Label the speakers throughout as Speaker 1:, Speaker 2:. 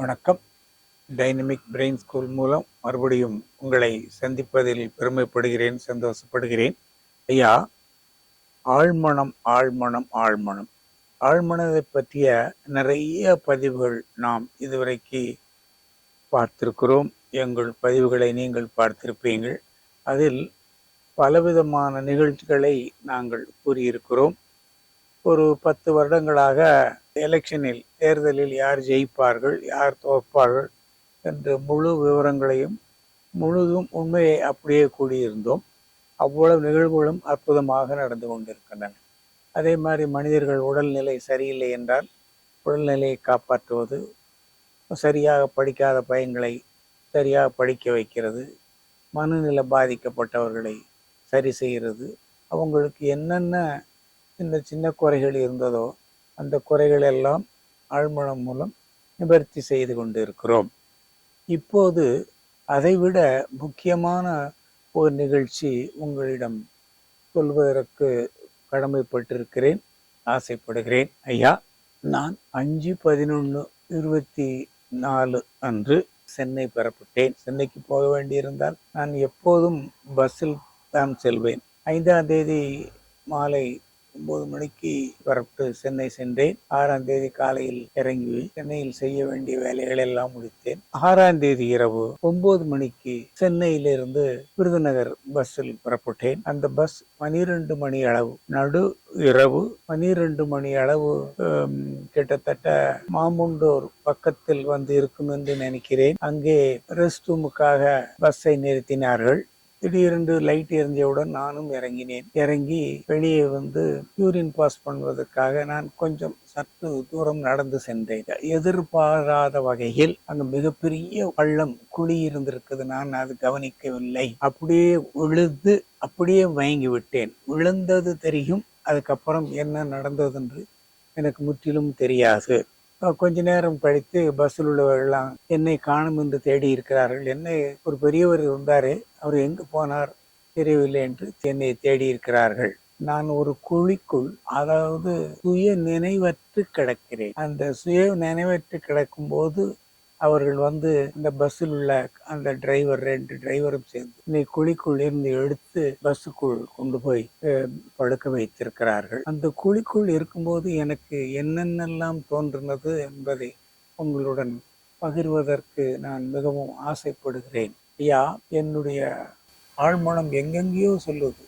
Speaker 1: வணக்கம். Dynamic brain school மூலம் மறுபடியும் உங்களை சந்திப்பதில் பெருமைப்படுகிறேன் சந்தோஷப்படுகிறேன். ஐயா ஆழ்மனம் ஆழ்மனம் ஆழ்மனம். ஆழ்மனதை பற்றிய நிறைய பதிவுகள் நாம் இதுவரைக்கு பார்த்திருக்கிறோம். எங்கள் பதிவுகளை நீங்கள் பார்த்திருப்பீங்கள் அதில் பலவிதமான நிகழ்ச்சிகளை நாங்கள் கூறியிருக்கிறோம். ஒரு பத்து வருடங்களாக எலெக்ஷனில் தேர்தலில் யார் ஜெயிப்பார்கள் யார் தோற்பார்கள் என்ற முழு விவரங்களையும் முழுதும் உண்மையை அப்படியே கூடியிருந்தோம் அவ்வளவு நிகழ்வுகளும் அற்புதமாக நடந்து கொண்டிருக்கின்றன. அதே மாதிரி மனிதர்கள் உடல்நிலை சரியில்லை என்றால் உடல்நிலையை காப்பாற்றுவது சரியாக படிக்காத பயன்களை சரியாக படிக்க வைக்கிறது மனநிலை பாதிக்கப்பட்டவர்களை சரி செய்கிறது அவங்களுக்கு என்னென்ன சின்ன சின்ன குறைகள் இருந்ததோ அந்த குறைகள் எல்லாம் ஆழ்மனம் மூலம் நிவர்த்தி செய்து கொண்டு இருக்கிறோம் இப்போது அதைவிட முக்கியமான ஒரு நிகழ்ச்சி உங்களிடம் சொல்வதற்கு கடமைப்பட்டிருக்கிறேன். ஆசைப்படுகிறேன். ஐயா நான் அஞ்சு பதினொன்று இருபத்தி நாலு அன்று சென்னை பெறப்பட்டேன். சென்னைக்கு போக வேண்டியிருந்தால் நான் எப்போதும் பஸ்ஸில் தான் செல்வேன். ஐந்தாம் தேதி மாலை ஒன்பது மணிக்கு புறப்பட்டு சென்னை சென்றேன். ஆறாம் தேதி காலையில் இறங்கி சென்னையில் செய்ய வேண்டிய வேலைகள் எல்லாம் முடித்தேன். ஆறாம் தேதி இரவு ஒன்பது மணிக்கு சென்னையிலிருந்து விருதுநகர் பஸ்ஸில் புறப்பட்டேன். அந்த பஸ் பனிரெண்டு மணி அளவு நடு இரவு பனிரெண்டு மணி அளவு கிட்டத்தட்ட மாமுண்டோர் பக்கத்தில் வந்து இருக்கும் என்று நினைக்கிறேன். அங்கே ரெஸ்ட் ரூமுக்காக பஸ்ஸை நிறுத்தினார்கள். திடீரென்று லைட் எரிஞ்சவுடன் நானும் இறங்கினேன். இறங்கி வெளியே வந்து யூரின் பாஸ் பண்ணுவதற்காக நான் கொஞ்சம் சற்று தூரம் நடந்து சென்றேன். எதிர்பாராத வகையில் அங்கு மிகப்பெரிய பள்ளம் குழி இருந்திருக்குது. நான் அது கவனிக்கவில்லை. அப்படியே விழுந்து அப்படியே மயங்கி விட்டேன் விழுந்தது தெரியும். அதுக்கப்புறம் என்ன நடந்தது என்று எனக்கு முற்றிலும் தெரியாது. கொஞ்ச நேரம் கழித்து பஸ்ஸில் உள்ளவர்கள்லாம் என்னை காணும் என்று தேடி இருக்கிறார்கள் என்னை ஒரு பெரியவர் இருந்தாரு. அவர் எங்கு போனார் தெரியவில்லை என்று என்னை தேடி இருக்கிறார்கள் நான் ஒரு குழிக்குள் அதாவது சுய நினைவற்று கிடக்கிறேன். அந்த சுய நினைவற்று கிடக்கும் போது அவர்கள் வந்து இந்த பஸ்ஸில் உள்ள அந்த டிரைவர் ரெண்டு டிரைவரும் சேர்ந்து என்னை குழிக்குள் இருந்து எடுத்து பஸ்ஸுக்குள் கொண்டு போய் படுக்க வைத்திருக்கிறார்கள். அந்த குழிக்குள் இருக்கும்போது எனக்கு என்னென்னலாம் தோன்றினது என்பதை உங்களுடன் பகிர்வதற்கு நான் மிகவும் ஆசைப்படுகிறேன். ஐயா என்னுடைய ஆழ்மனம் எங்கெங்கேயோ சொல்லுது.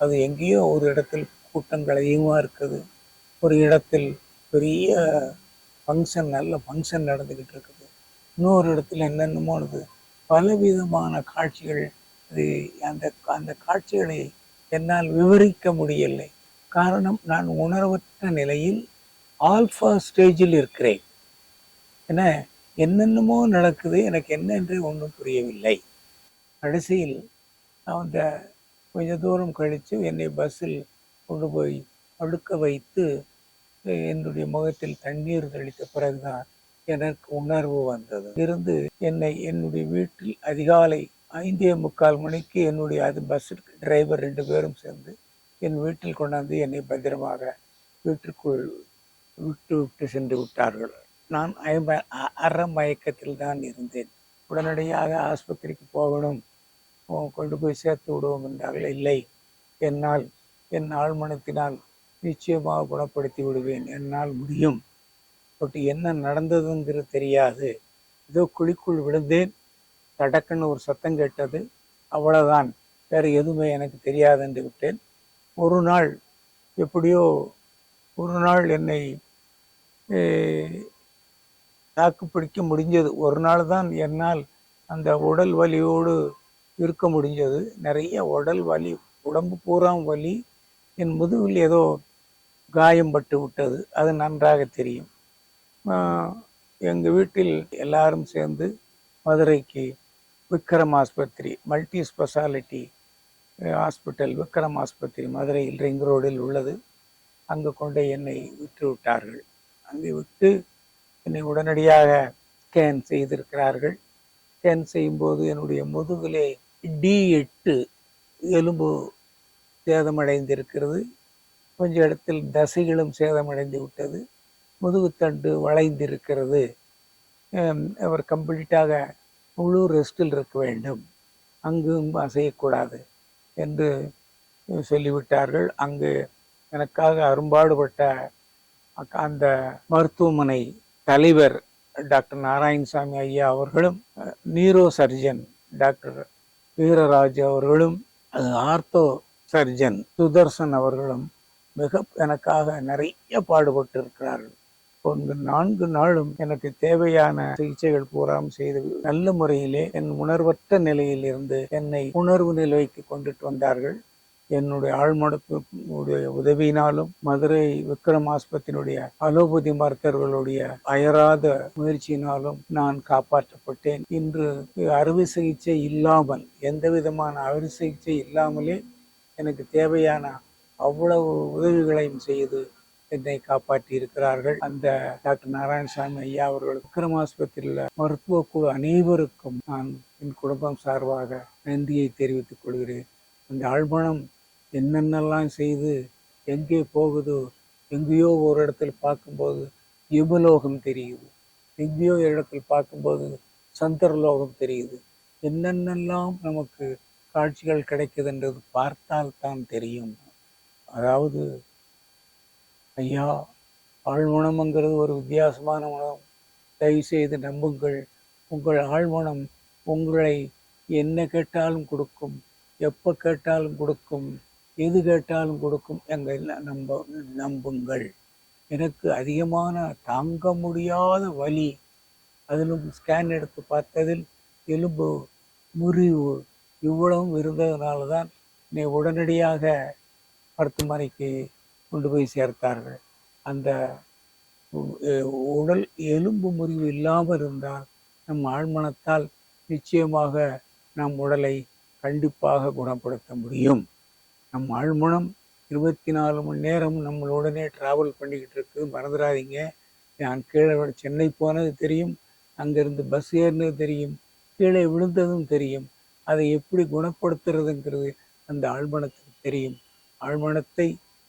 Speaker 1: அது எங்கேயோ ஒரு இடத்தில் கூட்டங்கள் அதிகமாக இருக்குது. ஒரு இடத்தில் பெரிய ஃபங்க்ஷன் நல்ல ஃபங்க்ஷன் நடந்துக்கிட்டு இருக்குது. இன்னொரு இடத்துல என்னென்னமோனது பலவிதமான காட்சிகள் அது அந்த அந்த காட்சிகளை என்னால் விவரிக்க முடியலை காரணம் நான் உணர்வற்ற நிலையில் ஆல்ஃபா ஸ்டேஜில் இருக்கிறேன். என என்னென்னமோ நடக்குது. எனக்கு என்னென்று ஒன்றும் புரியவில்லை. கடைசியில் அந்த கொஞ்ச தூரம் கழித்து என்னை பஸ்ஸில் கொண்டு போய் படுக்க வைத்து என்னுடைய முகத்தில் தண்ணீர் தெளித்த பிறகுதான் எனக்கு உணர்வு வந்தது. இருந்து என்னை என்னுடைய வீட்டில் அதிகாலை ஐந்தே முக்கால் மணிக்கு என்னுடைய அது பஸ் டிரைவர் ரெண்டு பேரும் சேர்ந்து என் வீட்டில் கொண்டாந்து என்னை பத்திரமாக வீட்டிற்குள் விட்டு விட்டு சென்று விட்டார்கள். நான் ஐம்ப அ- அற மயக்கத்தில் தான் இருந்தேன். உடனடியாக ஆஸ்பத்திரிக்கு போகணும். கொண்டு போய் சேர்த்து விடுவோம் என்றார்கள். இல்லை என்னால் என் ஆழ்மனத்தினால் நிச்சயமாக குணப்படுத்தி விடுவேன். என்னால் முடியும். பட் என்ன நடந்ததுங்கிறது தெரியாது. ஏதோ குழிக்குள் விழுந்தேன். தடக்குன்னு ஒரு சத்தம் கேட்டது. அவ்வளவுதான். வேறு எதுவுமே எனக்கு தெரியாது என்று விட்டேன். ஒரு நாள் எப்படியோ ஒரு நாள் என்னை தாக்கு பிடிக்க முடிஞ்சது. ஒரு நாள் தான் என்னால் அந்த உடல் வலியோடு இருக்க முடிஞ்சது. நிறைய உடல் வலி உடம்பு பூரா வலி என் முதுகில் ஏதோ காயம் பட்டு விட்டது. அது நன்றாக தெரியும். எங்கள் வீட்டில் எல்லாரும் சேர்ந்து மதுரைக்கு விக்ரம் ஆஸ்பத்திரி மல்டி ஸ்பெஷாலிட்டி ஹாஸ்பிட்டல் விக்ரம் ஆஸ்பத்திரி மதுரையில் ரிங் ரோடில் உள்ளது. அங்கு கொண்டு என்னை விட்டு விட்டார்கள். அங்கே விட்டு என்னை உடனடியாக ஸ்கேன் செய்திருக்கிறார்கள். ஸ்கேன் செய்யும்போது என்னுடைய முதுகிலே டி எட்டு எலும்பு சேதமடைந்திருக்கிறது. கொஞ்ச இடத்தில் தசைகளும் சேதமடைந்து விட்டது. முதுகுத்தண்டு வளைந்திருக்கிறது. அவர் கம்ப்ளீட்டாக முழு ரெஸ்டில் இருக்க வேண்டும். அங்கும் அசையக்கூடாது என்று சொல்லிவிட்டார்கள். அங்கு எனக்காக அரும்பாடுபட்ட அந்த மருத்துவமனை தலைவர் டாக்டர் நாராயணசாமி ஐயா அவர்களும் neuro neuro surgeon doctor Veeraraj அவர்களும் ஆர்த்தோ சர்ஜன் சுதர்சன் அவர்களும் மிக எனக்காக நிறைய பாடுபட்டு இருக்கிறார்கள் நான்கு நாளும் எனக்கு தேவையான சிகிச்சைகள் பூராம் செய்து நல்ல முறையிலே என் உணர்வற்ற நிலையில் இருந்து என்னை உணர்வு நிலைக்கு கொண்டுட்டு வந்தார்கள். என்னுடைய ஆழ்மனத்துடைய உதவியினாலும் மதுரை விக்ரம் ஆஸ்பத்திரியுடைய அலோபதி மருத்துவர்களுடைய அயராத முயற்சியினாலும் நான் காப்பாற்றப்பட்டேன். இன்று அறுவை சிகிச்சை இல்லாமல் எந்த விதமான அறுவை சிகிச்சை இல்லாமலே எனக்கு தேவையான அவ்வளவு உதவிகளையும் செய்து என்னை காப்பாற்றி இருக்கிறார்கள் அந்த டாக்டர் நாராயணசாமி ஐயா அவர்கள் விக்ரம் ஆஸ்பத்திரியில் மருத்துவ குழு அனைவருக்கும் நான் என் குடும்பம் சார்பாக நன்றியை தெரிவித்துக் கொள்கிறேன். அந்த ஆழ்மனம் என்னென்னலாம் செய்து எங்கே போகுதோ எங்கேயோ ஒரு இடத்துல பார்க்கும்போது யுபலோகம் தெரியுது. எங்கேயோ இடத்தில் பார்க்கும்போது சந்திரலோகம் தெரியுது. என்னென்னலாம் நமக்கு காட்சிகள் கிடைக்குதுன்றது பார்த்தால் தான் தெரியும். அதாவது ஐயா ஆழ்மனம்ங்கிறது ஒரு வித்தியாசமான மனம் தயவு செய்து நம்புங்கள் உங்கள் ஆழ்மனம் உங்களை என்ன கேட்டாலும் கொடுக்கும் எப்போ கேட்டாலும் கொடுக்கும் எது கேட்டாலும் கொடுக்கும் எங்கள் நம்ப நம்புங்கள். எனக்கு அதிகமான தாங்க முடியாத வலி. அதிலும் ஸ்கேன் எடுத்து பார்த்ததில் எலும்பு முறிவு இவ்வளவும் இருந்ததுனால தான் என்னை உடனடியாக மருத்துவமனைக்கு கொண்டு போய் சேர்த்தார்கள். அந்த உடல் எலும்பு முறிவு இல்லாமல் இருந்தால் நம் ஆழ்மனத்தால் நிச்சயமாக நம் உடலை கண்டிப்பாக குணப்படுத்த முடியும். நம் ஆழ்மனம் இருபத்தி நாலு மணி நேரம் நம்மளுடனே ட்ராவல் பண்ணிக்கிட்டு இருக்கு. மறந்துடாதீங்க நான் கீழே சென்னை போனது தெரியும். அங்கேருந்து பஸ் ஏறினது தெரியும். கீழே விழுந்ததும் தெரியும். அதை எப்படி குணப்படுத்துறதுங்கிறது அந்த ஆழ்மனத்துக்கு தெரியும். ஆழ்மனத்தை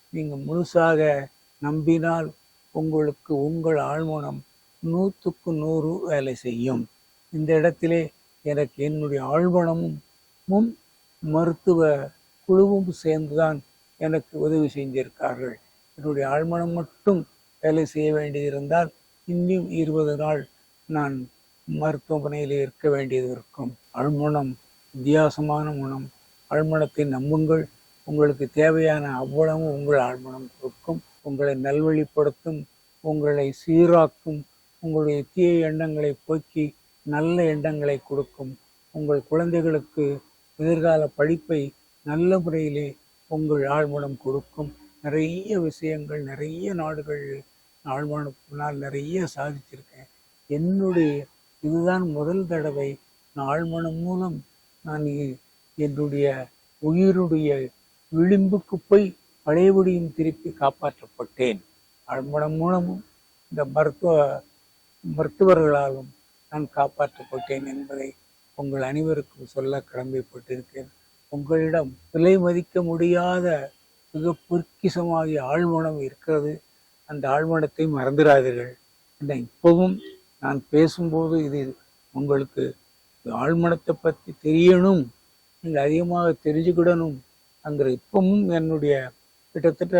Speaker 1: நீங்கள் முழுசாக நம்பினால் உங்களுக்கு உங்கள் ஆழ்மனம் நூற்றுக்கு நூறு வேலை செய்யும். இந்த இடத்திலே எனக்கு என்னுடைய ஆழ்மனமும் மருத்துவ குழுவும் சேர்ந்துதான் எனக்கு உதவி செஞ்சிருக்கார்கள். என்னுடைய ஆழ்மனம் மட்டும் வேலை செய்ய வேண்டியிருந்தால் இன்னும் இருபது நாள் நான் மருத்துவமனையில் இருக்க வேண்டியது இருக்கும். ஆழ்மனம் வித்தியாசமான மனம் ஆழ்மனத்தை நம்புங்கள். உங்களுக்கு தேவையான அவ்வளவும் உங்கள் ஆழ்மனம் கொடுக்கும். உங்களை நல்வழிப்படுத்தும் உங்களை சீராக்கும் உங்களுடைய தீய எண்ணங்களை போக்கி நல்ல எண்ணங்களை கொடுக்கும். உங்கள் குழந்தைகளுக்கு எதிர்கால படிப்பை நல்ல முறையிலே உங்கள் ஆழ்மனம் கொடுக்கும். நிறைய விஷயங்கள் நிறைய நாடுகள் ஆழ்மனத்தினால் நிறைய சாதிச்சிருக்கேன். என்னுடைய இதுதான் முதல் தடவை நான் ஆழ்மனம் மூலம் நான் என்னுடைய உயிருடைய விளிம்புக்கு போய் பழையபடியும் திருப்பி காப்பாற்றப்பட்டேன். ஆழ்மனம் மூலமும் இந்த மருத்துவ மருத்துவர்களாலும் நான் காப்பாற்றப்பட்டேன் என்பதை உங்கள் அனைவருக்கும் சொல்ல கடமைப்பட்டிருக்கிறேன். உங்களிடம் விலை மதிக்க முடியாத மிக பொற்கிசமாகிய ஆழ்மனம் இருக்கிறது. அந்த ஆழ்மனத்தை மறந்துடாதீர்கள். என்ன இப்பவும் நான் பேசும்போது இது உங்களுக்கு ஆழ்மனத்தை பற்றி தெரியணும் நீங்கள் அதிகமாக தெரிஞ்சுக்கிடணும். அங்கிற இப்பவும் என்னுடைய கிட்டத்தட்ட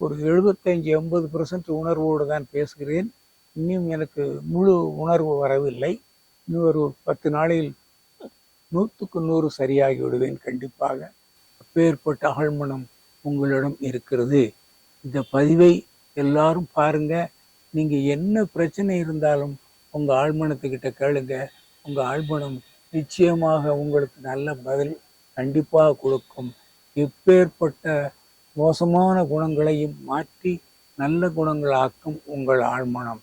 Speaker 1: ஒரு எழுபத்தைஞ்சு எண்பது பர்சன்ட் உணர்வோடு தான் பேசுகிறேன். இன்னும் எனக்கு முழு உணர்வு வரவில்லை. இன்னும் ஒரு பத்து நாளில் நூற்றுக்கு நூறு சரியாகி விடுவேன் கண்டிப்பாக. அப்பேற்பட்ட ஆழ்மனம் உங்களிடம் இருக்கிறது. இந்த பதிவை எல்லாரும் பாருங்க. நீங்க என்ன பிரச்சனை இருந்தாலும் உங்க ஆழ்மனத்துக்கிட்ட கேளுங்க. உங்க ஆழ்மனம் நிச்சயமாக உங்களுக்கு நல்ல பதில் கண்டிப்பாக கொடுக்கும். எப்பேற்பட்ட மோசமான குணங்களையும் மாற்றி நல்ல குணங்களாக்கும் உங்கள் ஆழ்மனம்.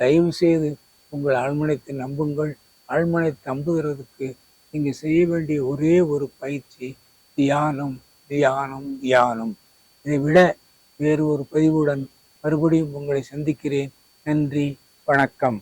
Speaker 1: தயவு செய்து உங்கள் ஆழ்மனத்தை நம்புங்கள். ஆழ்மனத்தை நம்புகிறதுக்கு நீங்கள் செய்ய வேண்டிய ஒரே ஒரு பயிற்சி தியானம் தியானம் தியானம். இதை விட வேறு ஒரு பதிவுடன் மறுபடியும் உங்களை சந்திக்கிறேன். நன்றி வணக்கம்.